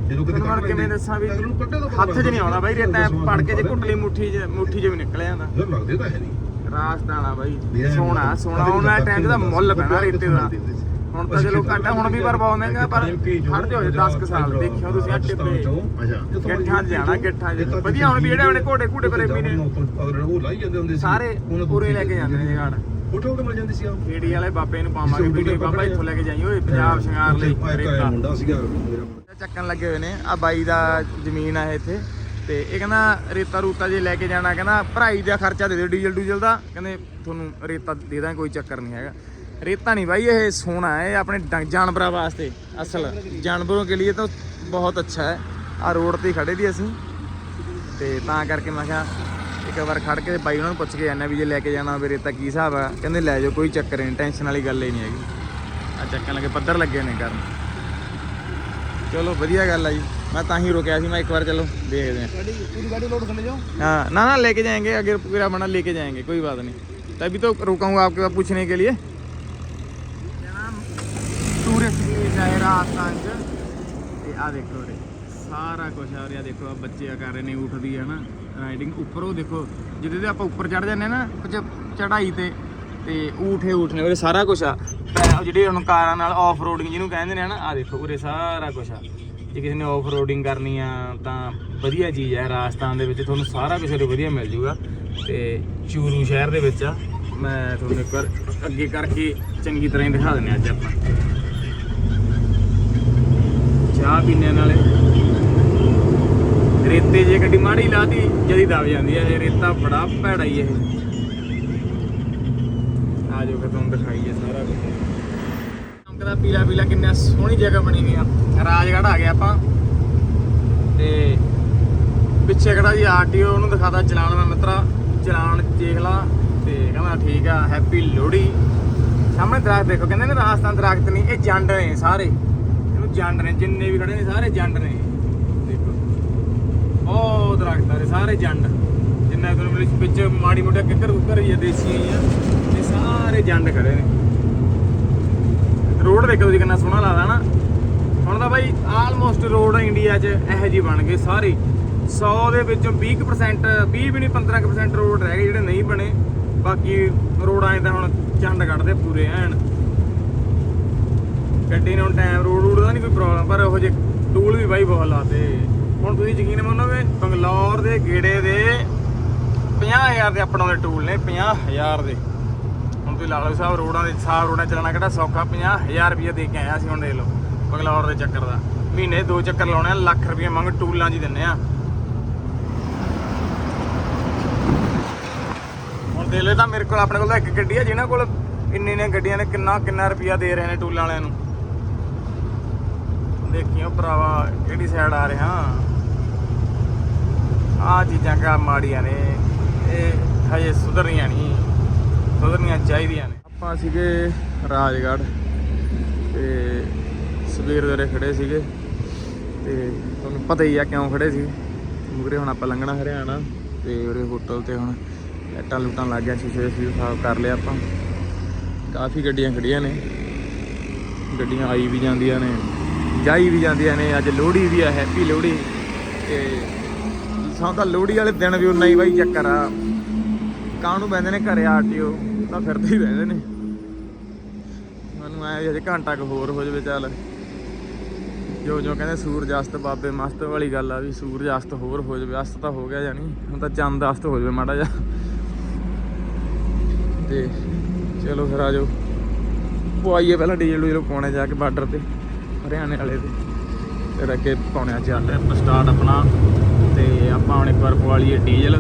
ਤੁਹਾਨੂੰ ਹੁਣ ਕਿਵੇਂ ਦੱਸਾਂ ਵੀ ਹੱਥ 'ਚ ਨਹੀਂ ਆਉਂਦਾ ਬਾਈ ਰੇਤਾ ਐਂ ਪੜ ਕੇ ਜੇ ਘੁੱਟਲੀ ਮੁੱਠੀ 'ਚ ਮੁੱਠੀ 'ਚ ਵੀ ਨਿਕਲ ਜਾਂਦਾ। ਲੱਗਦੇ ਤਾਂ ਹੈ ਨਹੀਂ। ਰਾਸਤਾਨਾ ਬਾਈ। ਸੋਹਣਾ ਸੋਹਣਾ। ਉਹਨਾਂ ਟਾਈਮ ਦਾ ਮੁੱਲ ਪੈਣਾ ਰੇਤੇ ਦਾ। ਹੁਣ ਤਾਂ ਚਲੋ ਘੱਟ ਹੁਣ ਵੀ ਪਰ ਬਹੁਤ ਮਹਿੰਗਾ ਪਰ ਖੜ ਜਾਓ 10 ਕੁ ਸਾਲ ਦੇਖਿਓ ਤੁਸੀਂ ਆ ਟਿੱਬੇ ਗਿੱਠਾਂ 'ਚ ਜਾਣਾ ਗਿੱਠਾਂ ਵਧੀਆ ਹੁਣ ਵੀ ਜਿਹੜੇ ਆਪਣੇ ਘੋੜੇ ਘੂੜੇ ਨੇ ਸਾਰੇ ਪੂਰੇ ਲੈ ਕੇ ਜਾਂਦੇ ਨੇ ਜਗਾੜ। ਫੋਟੋ ਤੇ ਮਿਲ ਜਾਂਦੀ ਸੀ ਆ ਖੇੜੀ ਵਾਲੇ ਬਾਬੇ ਨੂੰ ਪਾਵਾਂਗੇ ਵੀਡੀਓ ਬਾਬਾ ਇੱਥੋਂ ਲੈ ਕੇ ਜਾਈ ਓਏ ਪੰਜਾਬ ਸ਼ਿੰਗਾਰ ਲਈ ਰੇਤਾ। ਮੁੰਡਾ ਸੀਗਾ ਮੇਰਾ ਚੱਕਣ ਲੱਗੇ ਹੋਏ ਨੇ ਆ ਬਾਈ ਦਾ ਜ਼ਮੀਨ ਆ ਇੱਥੇ। ਤੇ ਇਹ ਕਹਿੰਦਾ ਰੇਤਾ ਰੂਤਾ ਜੇ ਲੈ ਕੇ ਜਾਣਾ ਕਹਿੰਦਾ ਭਰਾਈ ਦਾ ਖਰਚਾ ਦੇ ਦਿਓ ਡੀਜ਼ਲ ਡੂਜ਼ਲ ਦਾ। ਕਹਿੰਦੇ ਤੁਹਾਨੂੰ ਰੇਤਾ ਦੇ ਦਾਂ ਕੋਈ ਚੱਕਰ ਨਹੀਂ ਹੈਗਾ। ਰੇਤਾ ਨਹੀਂ ਬਾਈ ਇਹ ਸੋਨਾ ਹੈ ਇਹ ਆਪਣੇ ਜਾਨਵਰਾਂ ਵਾਸਤੇ ਅਸਲ ਜਾਨਵਰੋਂ ਕੇ ਲਈ ਤਾਂ ਬਹੁਤ ਅੱਛਾ ਹੈ। ਆ ਰੋਡ ਤੇ ਖੜੇ ਦੀ ਅਸੀਂ। ਤੇ ਤਾਂ ਕਰਕੇ ਮੈਂ ਕਿਹਾ ਇੱਕ ਵਾਰ ਖੜ ਕੇ ਬਾਈ ਉਹਨਾਂ ਨੂੰ ਪੁੱਛ ਕੇ ਜਾਣਾ ਵੀ ਜੇ ਲੈ ਕੇ ਜਾਣਾ ਵੀਰੇ ਤਾਂ ਕੀ ਹਿਸਾਬ ਆ? ਕਹਿੰਦੇ ਲੈ ਜਾਓ ਕੋਈ ਚੱਕਰ ਨਹੀਂ ਟੈਨਸ਼ਨ ਵਾਲੀ ਗੱਲ ਹੀ ਨਹੀਂ ਹੈਗੀ। ਆ ਚੱਕਣ ਲੱਗੇ ਪੱਧਰ ਲੱਗੇ ਨੇ ਕਰਨ। ਚਲੋ ਵਧੀਆ ਗੱਲ ਆ ਜੀ। ਮੈਂ ਤਾਂ ਹੀ ਰੁਕਿਆ ਸੀ ਮੈਂ ਇੱਕ ਵਾਰ ਚਲੋ ਦੇਖਦੇ ਆ ਪੂਰੀ ਗਾੜੀ ਲੋਡ ਸਮਝੋ ਹਾਂ ਨਾ ਨਾ ਲੈ ਕੇ ਜਾਏਗੇ ਅਗਰ ਪੂਰਾ ਬਣਾ ਲੈ ਕੇ ਜਾਏਗੇ ਕੋਈ ਬਾਤ ਨਹੀਂ। तभी तो रुका हूँ आपके पास पूछने के लिए टूरिस्ट की जायरा आसान ਆ ਦੇਖੋ ਸਾਰਾ ਕੁਝ ਆ ਰਿਹਾ ਦੇਖੋ ਬੱਚੇ ਆ ਕਰ ਰਹੇ ਨੇ ਊਠ ਹੈ ਨਾ। ਰਾਈਡਿੰਗ ਉੱਪਰੋਂ ਦੇਖੋ ਜਿੱਦੇ ਤੇ ਆਪਾਂ ਉੱਪਰ ਚੜ ਜਾਂਦੇ ਨਾ ਚੜਾਈ ਤੇ ਤੇ ਊਠੇ ਊਠ ਨੇ ਉਰੇ ਸਾਰਾ ਕੁਝ ਆ। ਪੈ- ਜਿਹੜੇ ਹੁਣ ਕਾਰਾਂ ਨਾਲ ਆਫ ਰੋਡਿੰਗ ਜਿਹਨੂੰ ਕਹਿੰਦੇ ਨੇ ਨਾ ਆ ਦੇਖੋ ਉਰੇ ਸਾਰਾ ਕੁਝ ਆ। ਜੇ ਕਿਸੇ ਨੇ ਆਫ ਰੋਡਿੰਗ ਕਰਨੀ ਆ, ਤਾਂ ਵਧੀਆ ਚੀਜ਼ ਹੈ ਰਾਜਸਥਾਨ ਦੇ ਵਿੱਚ ਤੁਹਾਨੂੰ ਸਾਰਾ ਕੁਝ ਉਰੇ ਵਧੀਆ ਮਿਲ ਜੂਗਾ। ਤੇ ਚੂਰੂ ਸ਼ਹਿਰ ਦੇ ਵਿੱਚ ਆ। ਮੈਂ ਤੁਹਾਨੂੰ ਇੱਕ ਵਾਰ ਅੱਗੇ ਕਰਕੇ ਚੰਗੀ ਤਰ੍ਹਾਂ ਹੀ ਦਿਖਾ ਦਿੰਦੇ ਅੱਜ ਆਪਾਂ। ਚਾਹ ਪੀਣੇ ਨਾਲੇ। ਰੇਤੇ ਜੇ ਗੱਡੀ ਮਾੜੀ ਲਾਦੀ ਜਦੀ ਦਬ ਜਾਂਦੀ ਹੈ ਇਹ, ਰੇਤਾ ਬੜਾ ਭੈੜਾ ਹੀ ਇਹ। ਆ ਜੋ ਫਿਰ ਤੁਹਾਨੂੰ ਦਿਖਾਈਏ ਸਾਰਾ ਕੁਝ ਚਮਕਦਾ ਪੀਲਾ ਪੀਲਾ ਕਿੰਨਾ ਸੋਹਣੀ ਜਗ੍ਹਾ ਬਣੀ ਹੋਈ ਆ। ਰਾਜਗੜ੍ਹ ਆ ਗਿਆ ਆਪਾਂ। ਤੇ ਪਿੱਛੇ ਖੜਾ ਜੀ ਆਰਟੀਓ ਉਹਨੂੰ ਦਿਖਾਦਾ ਚਲਾਨ ਮੈਂ ਮਿੱਤਰਾ। ਚਲਾਨ ਦੇਖ ਲਾ, ਤੇ ਕਹਿੰਦਾ ਠੀਕ ਆ, ਹੈਪੀ ਲੋਹੜੀ। ਸਾਹਮਣੇ ਦਰਖਤ ਦੇਖੋ, ਕਹਿੰਦੇ ਨੇ ਰਾਜਸਥਾਨ ਦਰਖਤ ਨਹੀਂ, ਇਹ ਜੰਡ ਨੇ ਸਾਰੇ। ਇਹਨੂੰ ਜੰਡ ਨੇ, ਜਿੰਨੇ ਵੀ ਖੜੇ ਨੇ ਸਾਰੇ ਜੰਡ ਨੇ। ਬਹੁਤ ਉਹ ਦਰਖਤ ਆ ਸਾਰੇ ਜੰਡ। ਜਿੰਨਾ ਕੋਲ ਮਿਲੀ ਵਿੱਚ ਮਾੜੀ ਮੋਟਾ ਕਿੱਕਰ ਕੁੱਕਰ ਹੀ ਆ, ਦੇਸੀ ਹੀ ਆ, ਇਹ ਸਾਰੇ ਜੰਡ ਖੜੇ ਨੇ। ਰੋਡ ਦੇਖੋ ਤੁਸੀਂ ਕਿੰਨਾ ਸੋਹਣਾ ਲੱਗਦਾ ਨਾ। ਹੁਣ ਤਾਂ ਬਾਈ ਆਲਮੋਸਟ ਰੋਡ ਇੰਡੀਆ 'ਚ ਇਹੋ ਜਿਹੇ ਬਣ ਗਏ ਸਾਰੇ। 100 ਦੇ ਵਿੱਚੋਂ 20% 20 ਵੀ ਨਹੀਂ 15% ਰੋਡ ਰਹਿ ਗਏ ਜਿਹੜੇ ਨਹੀਂ ਬਣੇ। ਬਾਕੀ ਰੋਡਾਂ 'ਚ ਤਾਂ ਹੁਣ ਚੰਡ ਕੱਢਦੇ ਪੂਰੇ ਐਨ। ਗੱਡੀ ਨੂੰ ਟਾਈਮ ਰੋਡ ਰੂਡ ਦਾ ਨਹੀਂ ਕੋਈ ਪ੍ਰੋਬਲਮ ਪਰ ਉਹ ਜੇ ਟੂਲ ਵੀ ਬਾਈ ਬਹੁਤ ਲਾਤੇ। ਹੁਣ ਤੁਸੀਂ ਯਕੀਨ ਮੰਨੋਗੇ ਬੰਗਲੌਰ ਦੇ ਗੇੜੇ ਦੇ 50000 ਦੇ ਆਪਣਾ ਦੇ ਟੂਲ ਨੇ 50000 ਦੇ। ਹੁਣ ਤੁਸੀਂ ਲਾ ਲਓ ਸਾਹਿਬ ਰੋਡਾਂ ਦੇ ਸਾਹ ਰੋਡਾਂ 'ਚ ਚੱਲਣਾ ਕਿਹੜਾ ਸੌਖਾ? 50000 ਰੁਪਏ ਦੇ ਕੇ ਆਇਆ ਸੀ ਹੁਣ ਦੇਖ ਲਓ, ਬੰਗਲੌਰ ਦੇ ਚੱਕਰ ਦਾ। ਮਹੀਨੇ ਦੋ ਚੱਕਰ ਲਾਉਣੇ ਆ, ਲੱਖ ਰੁਪਏ ਮੰਗ ਟੂਲਾਂ 'ਚ ਹੀ ਦਿੰਨੇ ਆ। ਹੁਣ ਦੇ ਲੈ ਤਾਂ ਮੇਰੇ ਕੋਲ, ਆਪਣੇ ਕੋਲ ਤਾਂ ਇੱਕ ਗੱਡੀ ਆ, ਜਿਹਨਾਂ ਕੋਲ ਇੰਨੇ ਨੇ ਗੱਡੀਆਂ ਨੇ, ਕਿੰਨਾ ਕਿੰਨਾ ਰੁਪਿਆ ਦੇ ਰਹੇ ਨੇ ਟੂਲਾਂ ਵਾਲਿਆਂ ਨੂੰ। ਦੇਖਿਓ ਭਰਾਵਾ, ਕਿਹੜੀ ਸਾਈਡ ਆ ਰਿਹਾ। ਆ ਚੀਜ਼ਾਂ ਕਾ ਮਾੜੀਆਂ ਨੇ। ਇਹ ਹਜੇ ਸੁਧਰਨੀਆਂ ਨਹੀਂ। ਸੁਧਰਨੀਆਂ ਚਾਹੀਦੀਆਂ ਨੇ। ਆਪਾਂ ਸੀਗੇ ਰਾਜਗੜ੍ਹ ਤੇ ਸਵੇਰ ਦੇ ਖੜੇ ਸੀਗੇ। ਤੇ ਤੁਹਾਨੂੰ ਪਤਾ ਹੀ ਆ ਕਿਉਂ ਖੜੇ ਸੀ। ਮੁਗਰੇ ਹੁਣ ਆਪਾਂ ਲੰਘਣਾ ਹਰਿਆਣਾ ਤੇ ਉਹਦੇ ਹੋਟਲ ਤੇ ਹੁਣ ਲਾਈਟਾਂ ਲੂਟਾਂ ਲੱਗ ਗਿਆ, ਸ਼ੀਸ਼ੇ ਸੀ ਸਾਫ਼ ਕਰ ਲਿਆ ਆਪਾਂ। ਕਾਫੀ ਗੱਡੀਆਂ ਖੜੀਆਂ ਨੇ। ਗੱਡੀਆਂ ਆਈ ਵੀ ਜਾਂਦੀਆਂ ਨੇ, ਜਾਈ ਵੀ ਜਾਂਦੀਆਂ ਨੇ। ਅੱਜ ਲੋਹੜੀ ਵੀ ਆ, ਹੈਪੀ ਲੋਹੜੀ। ਤੇ ਸਾਨੂੰ ਤਾਂ ਲੋਹੜੀ ਵਾਲੇ ਦਿਨ ਵੀ ਉਨਾ ਹੀ ਬਾਈ ਚੱਕਰ ਆ। ਕਾਹਨੂੰ ਬੈੰਦੇ ਨੇ ਘਰੇ ਆਰਟੀਓ ਤਾਂ ਫਿਰਦੇ ਹੀ ਰਹਿੰਦੇ ਨੇ। ਮੈਨੂੰ ਐ ਜੇ ਘੰਟਾ ਕੁ ਹੋਰ ਹੋ ਜਾਵੇ ਚੱਲ। ਜੋ ਜੋ ਕਹਿੰਦੇ ਸੂਰਜ ਅਸਤ ਬਾਬੇ ਮਸਤ ਵਾਲੀ ਗੱਲ ਆ ਵੀ ਸੂਰਜ ਅਸਤ ਹੋਰ ਹੋ ਜਾਵੇ, ਅਸਤ ਤਾਂ ਹੋ ਗਿਆ ਜਾਨੀ ਹੁਣ ਤਾਂ ਚੰਦ ਅਸਤ ਹੋ ਜਾਵੇ ਮਾੜਾ ਜਿਹਾ। ਤੇ ਚਲੋ ਫਿਰ ਆਜੋ। ਪਵਾਈਏ ਪਹਿਲਾਂ ਡੀਜ਼ਲ ਡੂਜ਼ਲ ਪਾਉਣੇ ਜਾ ਕੇ ਬਾਰਡਰ ਤੇ, ਹਰਿਆਣੇ ਵਾਲੇ ਤੇ ਫਿਰ ਅੱਗੇ ਪਾਉਣੇ ਆ ਚੱਲ। ਆਪਾਂ ਸਟਾਰਟ ਆਪਣਾ। ਤੇ ਆਪਾਂ ਹੁਣ ਇੱਕ ਵਾਰ ਪਵਾ ਲਈਏ ਡੀਜ਼ਲ।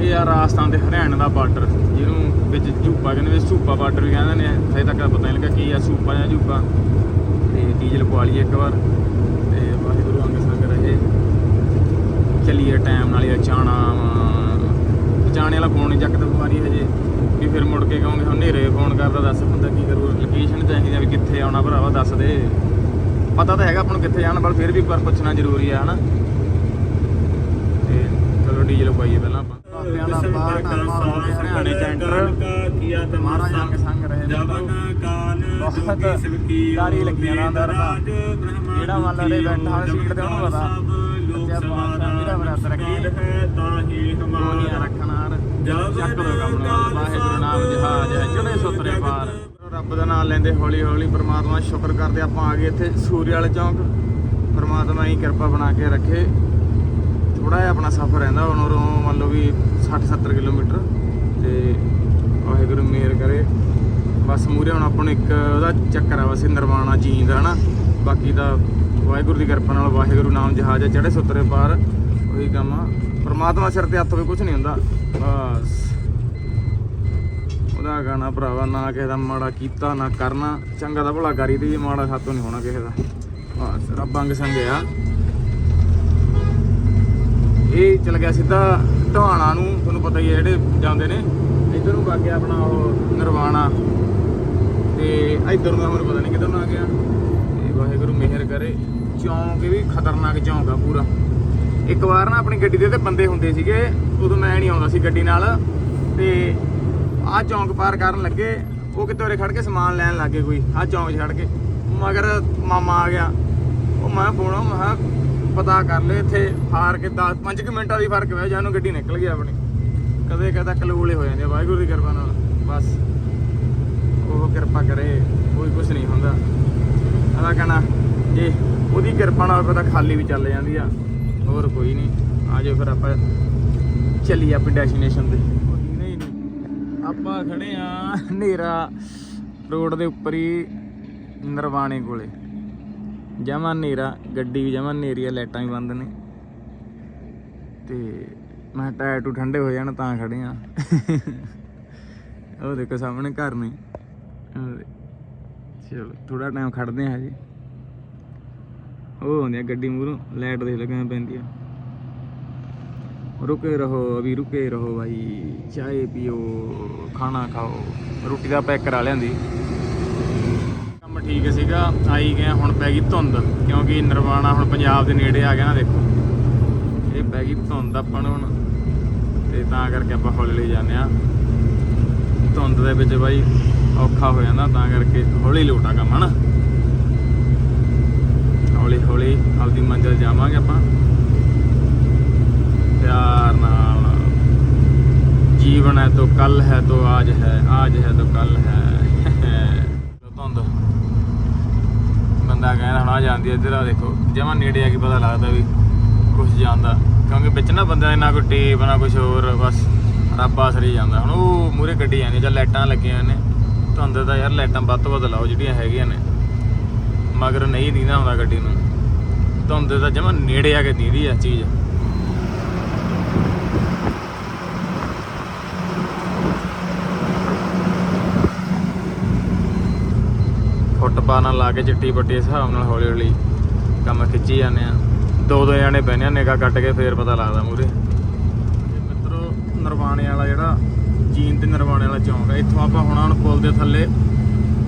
ਇਹ ਆ ਰਾਜਸਥਾਨ ਤੇ ਹਰਿਆਣਾ ਦਾ ਬਾਰਡਰ, ਜਿਹਨੂੰ ਵਿੱਚ ਝੂਪਾ ਕਹਿੰਦੇ ਨੇ ਸੂਪਾ ਬਾਰਡਰ ਵੀ ਕਹਿੰਦੇ ਨੇ। ਹਜੇ ਤੱਕ ਪਤਾ ਨਹੀਂ ਲੱਗਾ ਕੀ ਆ ਸੂਪਾ ਜਾਂ ਝੂਪਾ। ਤੇ ਡੀਜ਼ਲ ਪਵਾ ਲਈਏ ਇੱਕ ਵਾਰ, ਤੇ ਵਾਹਿਗੁਰੂ ਅੰਗ ਸੰਗ ਰਹੇ। ਚੱਲੀਏ ਟਾਈਮ ਨਾਲ ਹੀ ਚਾਣਾ ਚਾਣੇ ਵਾਲਾ ਫੋਨ ਨਹੀਂ ਚੱਕਦਾ ਬਿਮਾਰੀ ਹਜੇ। ਵੀ ਫਿਰ ਮੁੜ ਕੇ ਕਹੋਗੇ, ਹੁਣ ਹਨੇਰੇ ਫੋਨ ਕਰਦਾ, ਦੱਸ ਬੰਦਾ ਕੀ ਕਰੂ ਲੋਕੇਸ਼ਨ ਚਾਹੀਦੀ ਆ ਵੀ ਕਿੱਥੇ ਆਉਣਾ ਭਰਾਵਾ, ਦੱਸ ਦੇ। ਪਤਾ ਤਾਂ ਹੈਗਾ ਆਪਾਂ ਨੂੰ ਕਿੱਥੇ ਜਾਣਾ, ਪਰ ਫਿਰ ਵੀ ਇੱਕ ਵਾਰ ਪੁੱਛਣਾ ਜ਼ਰੂਰੀ ਆ, ਹਨਾ? ਤੇ ਡੀਜ਼ਲ ਪਾਈਏ ਪਹਿਲਾਂ ਆਪਾਂ। ਬਾਬਿਆਂ ਦਾ ਬਾਹਰ ਕਰਮਾ ਹੋ ਗਿਆ ਹਰਿਆਣੇ ਚ ਐਂਟਰ ਮਹਾਰਾਜ ਅੰਗ ਸੰਗ ਰਹੇ ਬਹੁਤ ਦਾਰੀ ਲੱਗੀਆਂ ਨਾ ਅੰਦਰ ਦਾ। ਜਿਹੜਾ ਮੰਨ ਲਓ ਰੇ ਬੈਠਾ ਹੋਇਆ ਸੀਟ ਤੇ ਉਹਨੂੰ ਪਤਾ। ਸੱਚਾ ਪਾਤਸ਼ਾਹ ਮੇਰਾ ਬਰਾਤ ਰੱਖੀ। ਗੋਲੀਆਂ ਰੱਖਣਾਰ ਚੱਕ ਦੋ ਕੰਮ ਨੂੰ। ਵਾਹਿਗੁਰੂ ਨਾਮ ਜਹਾਜ ਹੈ ਚੜੇ ਸੁਤਰੇ ਪਾਰ। ਰੱਬ ਦਾ ਨਾਮ ਲੈਂਦੇ ਹੌਲੀ ਹੌਲੀ ਪ੍ਰਮਾਤਮਾ ਸ਼ੁਕਰ ਕਰਦੇ ਆਪਾਂ ਆ ਗਏ ਇੱਥੇ ਸੂਰਿਆ ਵਾਲੇ ਚੌਂਕ। ਪ੍ਰਮਾਤਮਾ ਹੀ ਕਿਰਪਾ ਬਣਾ ਕੇ ਰੱਖੇ। ਥੋੜਾ ਜਿਹਾ ਆਪਣਾ ਸਫ਼ਰ ਰਹਿੰਦਾ ਹੁਣ ਉਰੋਂ ਮੰਨ ਲਓ ਵੀ 60 70 ਕਿਲੋਮੀਟਰ ਤੇ ਵਾਹਿਗੁਰੂ ਮਿਹਰ ਕਰੇ। ਬਸ ਮੂਰੇ ਹੁਣ ਆਪਾਂ ਨੂੰ ਇੱਕ ਉਹਦਾ ਚੱਕਰ ਆ, ਬਸ ਨਿਰਵਾਣਾ ਜੀਂਦ ਹਨਾ। ਬਾਕੀ ਤਾਂ ਵਾਹਿਗੁਰੂ ਦੀ ਕਿਰਪਾ ਨਾਲ ਵਾਹਿਗੁਰੂ ਨਾਮ ਜਹਾਜ਼ ਹੈ ਚੜੇ ਸੁਤਰੇ ਪਾਰ ਉਹੀ ਕੰਮ ਆ। ਪਰਮਾਤਮਾ ਸਿਰ ਤੇ ਹੱਥ ਹੋਵੇ ਕੁਝ ਨਹੀਂ ਹੁੰਦਾ। ਬਸ। ਉਹਦਾ ਗਾਣਾ ਭਰਾਵਾ, ਨਾ ਕਿਸੇ ਦਾ ਮਾੜਾ ਕੀਤਾ, ਨਾ ਕਰਨਾ। ਚੰਗਾ ਤਾਂ ਭਲਾ ਕਰੀ ਤੇ ਮਾੜਾ ਸਾਤੋਂ ਨਹੀਂ ਹੋਣਾ ਕਿਸੇ ਦਾ। ਬਸ, ਰੱਬ ਅੰਗ ਸੰਗ ਆ ਇਹ ਚਲ ਗਿਆ ਸਿੱਧਾ ਢਾਣਾ ਨੂੰ, ਤੁਹਾਨੂੰ ਪਤਾ ਹੀ ਹੈ ਜਿਹੜੇ ਜਾਂਦੇ ਨੇ। ਇੱਧਰ ਨੂੰ ਵਗ ਗਿਆ ਆਪਣਾ ਉਹ ਨਿਰਵਾਣਾ। ਤੇ ਇੱਧਰ ਨੂੰ ਮੈਨੂੰ ਪਤਾ ਨਹੀਂ ਕਿੱਧਰ ਨੂੰ ਆ ਗਿਆ। ਤੇ ਵਾਹਿਗੁਰੂ ਮਿਹਰ ਕਰੇ। ਚੌਂਕ ਵੀ ਖਤਰਨਾਕ ਚੌਂਕ ਆ ਪੂਰਾ। ਇੱਕ ਵਾਰ ਨਾ ਆਪਣੀ ਗੱਡੀ ਦੇ ਤੇ ਬੰਦੇ ਹੁੰਦੇ ਸੀਗੇ, ਉਦੋਂ ਮੈਂ ਨਹੀਂ ਆਉਂਦਾ ਸੀ ਗੱਡੀ ਨਾਲ। ਤੇ ਆਹ ਚੌਂਕ ਪਾਰ ਕਰਨ ਲੱਗੇ। ਉਹ ਕਿਤੇ ਉਰੇ ਖੜ ਕੇ ਸਮਾਨ ਲੈਣ ਲੱਗੇ ਕੋਈ। ਆਹ ਚੌਂਕ 'ਚ ਕੇ। ਮਗਰ ਮਾਮਾ ਆ ਗਿਆ। ਉਹ ਮੈਂ ਫੋਨ ਮੈਂ ਕਿਹਾ ਪਤਾ ਕਰ ਲਿਓ ਇੱਥੇ ਹਾਰ ਕੇ 10 5 ਮਿੰਟਾਂ ਦੀ ਫ਼ਰਕ ਹੋਇਆ ਜਾਨੂੰ ਗੱਡੀ ਨਿਕਲ ਗਈ ਆਪਣੀ। ਕਦੇ ਕਦਾ ਕਲੂਲੇ ਹੋ ਜਾਂਦੇ ਆ, ਵਾਹਿਗੁਰੂ ਦੀ ਕਿਰਪਾ ਨਾਲ ਬਸ। ਉਹ ਕਿਰਪਾ ਕਰੇ ਕੋਈ ਕੁਝ ਨਹੀਂ ਹੁੰਦਾ। ਆਦਾ ਕਹਣਾ ਜੇ ਉਹਦੀ ਕਿਰਪਾ ਨਾਲ ਪਤਾ ਖਾਲੀ ਵੀ ਚੱਲ ਜਾਂਦੀ ਆ ਹੋਰ ਕੋਈ ਨਹੀਂ। ਆਜੋ ਫਿਰ ਆਪਾਂ ਚੱਲੀਏ ਆਪਣੀ ਡੈਸਟੀਨੇਸ਼ਨ ਤੇ। ਨਹੀਂ ਨਹੀਂ। ਆਪਾਂ ਖੜੇ ਆ ਹਨੇਰਾ ਰੋਡ ਦੇ ਉੱਪਰ ਹੀ ਨਰਵਾਣੇ ਕੋਲੇ। ਜਮਾਂ ਹਨੇਰਾ, ਗੱਡੀ ਵੀ ਜਮਾਂ ਹਨੇਰੀ ਆ, ਲਾਈਟਾਂ ਵੀ ਬੰਦ ਨੇ। ਤੇ ਮੈਂ ਟਾਇਰ ਟੂ ਠੰਡੇ ਹੋ ਜਾਣ, ਤਾਂ ਖੜੇ ਆ। ਉਹ ਦੇਖੋ ਸਾਹਮਣੇ ਘਰ ਨੇ। ਚਲੋ ਥੋੜਾ ਟਾਈਮ ਖੜਦੇ ਆ ਜੀ ਉਹ ਹੁੰਦੀ ਆ ਗੱਡੀ ਮੂਹਰੋਂ, ਲਾਈਟ ਦੇ ਲਗਾ ਪੈਂਦੀ ਆ। ਰੁਕੇ ਰਹੋ, ਅਭੀ ਰੁਕੇ ਰਹੋ ਭਾਈ ਚਾਹ ਪੀਓ, ਖਾਣਾ ਖਾਓ। ਰੋਟੀ ਦਾ ਪੈਕ ਕਰਾ ਲਿਆਂਦੀ। ਠੀਕ ਸੀਗਾ, ਆਈ ਗਏ, ਹੁਣ ਪੈ ਗਈ ਧੁੰਦ, ਕਿਉਂਕਿ ਨਿਰਵਾਣਾ ਹੁਣ ਪੰਜਾਬ ਦੇ ਨੇੜੇ ਆ ਗਿਆ ਨਾ, ਦੇਖੋ। ਇਹ ਪੈ ਗਈ ਧੁੰਦ ਆਪਾਂ ਨੂੰ ਹੁਣ, ਤੇ ਤਾਂ ਕਰਕੇ ਆਪਾਂ ਹੌਲੀ ਲਈ ਜਾਂਦੇ ਆ ਧੁੰਦ ਦੇ ਵਿੱਚ ਬਾਈ ਔਖਾ ਹੋ ਜਾਂਦਾ, ਤਾਂ ਕਰਕੇ ਹੌਲੀ ਲੋਟਾ ਕੰਮ, ਹਨਾ? ਹੌਲੀ ਹੌਲੀ ਆਪਦੀ ਮੰਜ਼ਿਲ ਜਾਵਾਂਗੇ ਆਪਾਂ। ਪਿਆਰ ਨਾਲ। ਜੀਵਨ ਹੈ ਤੋ ਕੱਲ ਹੈ ਤੋ ਆਜ ਹੈ ਆਜ ਹੈ ਤੋ ਕੱਲ ਹੈ। ਧੁੰਦ। ਬੰਦਾ ਕਹਿੰਦਾ ਹੁਣ ਆ ਜਾਂਦੀ ਹੈ ਇੱਧਰ ਆ ਦੇਖੋ। ਜਮਾਂ ਨੇੜੇ ਆ ਕੇ ਪਤਾ ਲੱਗਦਾ ਵੀ ਕੁਝ ਜਾਂਦਾ। ਕਿਉਂਕਿ ਵਿੱਚ ਨਾ ਬੰਦਾ ਨਾ ਕੋਈ ਟੇਪ, ਨਾ ਕੁਝ ਹੋਰ, ਬਸ ਰੱਬ ਆਸਰੇ ਜਾਂਦਾ। ਹੁਣ ਉਹ ਮੂਰੇ ਗੱਡੀ ਜਾਂਦੀ ਜਾਂ ਲਾਈਟਾਂ ਲੱਗੀਆਂ ਨੇ। ਧੁੰਦ ਦਾ ਯਾਰ ਲਾਈਟਾਂ ਵੱਧ ਤੋਂ ਵੱਧ ਲਾਓ, ਜਿਹੜੀਆਂ ਹੈਗੀਆਂ ਨੇ। ਮਗਰ ਨਹੀਂ ਦੀਦਾ ਹੁੰਦਾ ਗੱਡੀ ਨੂੰ। ਧੁੰਦ ਦਾ ਜਮਾਂ ਨੇੜੇ ਆ ਕੇ ਦੀਦੀ ਆ ਚੀਜ਼। ਫੁੱਟ ਨਾਲ ਲਾ ਕੇ ਚਿੱਟੀ ਪੱਟੀ ਦੇ ਹਿਸਾਬ ਨਾਲ ਹੌਲੀ ਹੌਲੀ ਕੰਮ ਖਿੱਚੀ ਜਾਂਦੇ ਆ। ਦੋ ਦੋ ਜਾਣੇ ਬਹਿਨੇ ਆ, ਨਿਗਾਹ ਕੱਟ ਕੇ ਫੇਰ ਪਤਾ ਲੱਗਦਾ ਮੂਰੇ ਮਿੱਤਰੋ, ਨਰਵਾਣੇ ਵਾਲਾ ਜਿਹੜਾ, ਜੀਨ ਤੇ ਨਰਵਾਣੇ ਵਾਲਾ ਚੌਂਕ ਹੈ ਇੱਥੋਂ ਆਪਾਂ ਹੁਣ ਹੁਣ ਪੁਲ ਦੇ ਥੱਲੇ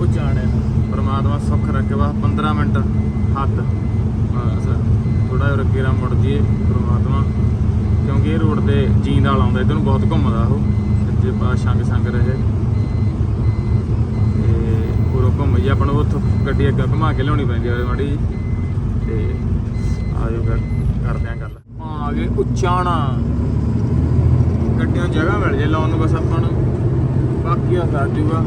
ਉਚਾੜਿਆ ਪਰਮਾਤਮਾ ਸੁੱਖ ਰੱਖੇ ਬਸ 15 ਮਿੰਟ ਹੱਦ। ਬਸ ਥੋੜਾ ਜਿਹਾ ਅੱਗੇ ਰਾ ਮੁੜ ਜੀਏ ਪਰਮਾਤਮਾ। ਕਿਉਂਕਿ ਇਹ ਰੋਡ ਤੇ ਜੀਂਦ ਵਾਲਾ ਆਉਂਦਾ, ਇਧਰ ਨੂੰ ਬਹੁਤ ਘੁੰਮਦਾ ਉਹ। ਜੇ ਪਾ ਸੰਗ ਸੰਗ ਰਹੇ। ਘੁੰਮ ਜੀ ਆਪਾਂ ਨੂੰ ਉੱਥੋਂ ਗੱਡੀ ਅੱਗੇ ਘੁਮਾ ਕੇ ਲਿਆਉਣੀ ਪੈਂਦੀ ਆ ਮਾੜੀ। ਤੇ ਆਜੋ ਕਰ ਕਰਦੇ ਆ ਗੱਲ ਆ ਗਏ ਉਚਾਣਾ ਗੱਡੀਆਂ ਜਗ੍ਹਾ ਮਿਲ ਜੇ ਲਾਉਣ ਨੂੰ ਬਸ ਆਪਾਂ ਨੂੰ ਬਾਕੀ ਆ ਕਰ ਜੂਗਾ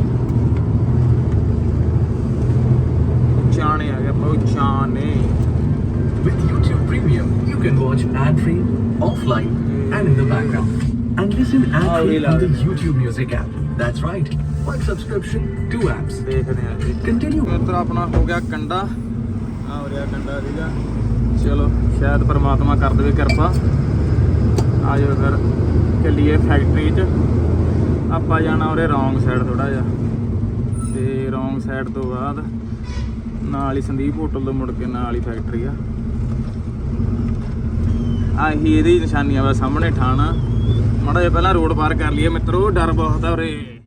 ਉਚਾਣੇ ਆ ਗਏ ਆਪਾਂ ਉਚਾਣੇ With YouTube Premium, you can watch ad-free, offline, and in the background. And listen ad-free on the YouTube Music app. That's right. One subscription, two apps. ਦੇਖਦੇ ਆ ਜੀ। Continue. ਮਿੱਤਰ ਆਪਣਾ ਹੋ ਗਿਆ ਕੰਡਾ। ਆ ਹੋ ਰਿਹਾ ਕੰਡਾ ਸੀਗਾ। ਚਲੋ ਸ਼ਾਇਦ ਪ੍ਰਮਾਤਮਾ ਕਰ ਦੇਵੇ ਕਿਰਪਾ। ਆ ਜਾਓ ਫਿਰ ਚੱਲੀਏ ਫੈਕਟਰੀ 'ਚ। ਆਪਾਂ ਜਾਣਾ ਉਹਦੇ ਰੌਂਗ ਸਾਈਡ ਥੋੜਾ ਜਿਹਾ। ਤੇ ਰੌਂਗ ਸਾਈਡ ਤੋਂ ਬਾਅਦ ਨਾਲ ਹੀ ਸੰਦੀਪ ਹੋਟਲ ਤੋਂ ਮੁੜ ਕੇ ਨਾਲ ਹੀ ਫੈਕਟਰੀ ਆ। ਆਹੀ ਇਹਦੀ ਨਿਸ਼ਾਨੀ ਆ ਵਾ ਸਾਹਮਣੇ ਠਾਣਾ ਮਾੜਾ ਜਿਹਾ ਪਹਿਲਾਂ ਰੋਡ ਪਾਰ ਕਰ ਲਈਏ ਮਿੱਤਰੋ ਡਰ ਬਹੁਤ ਆ ਉਰੇ।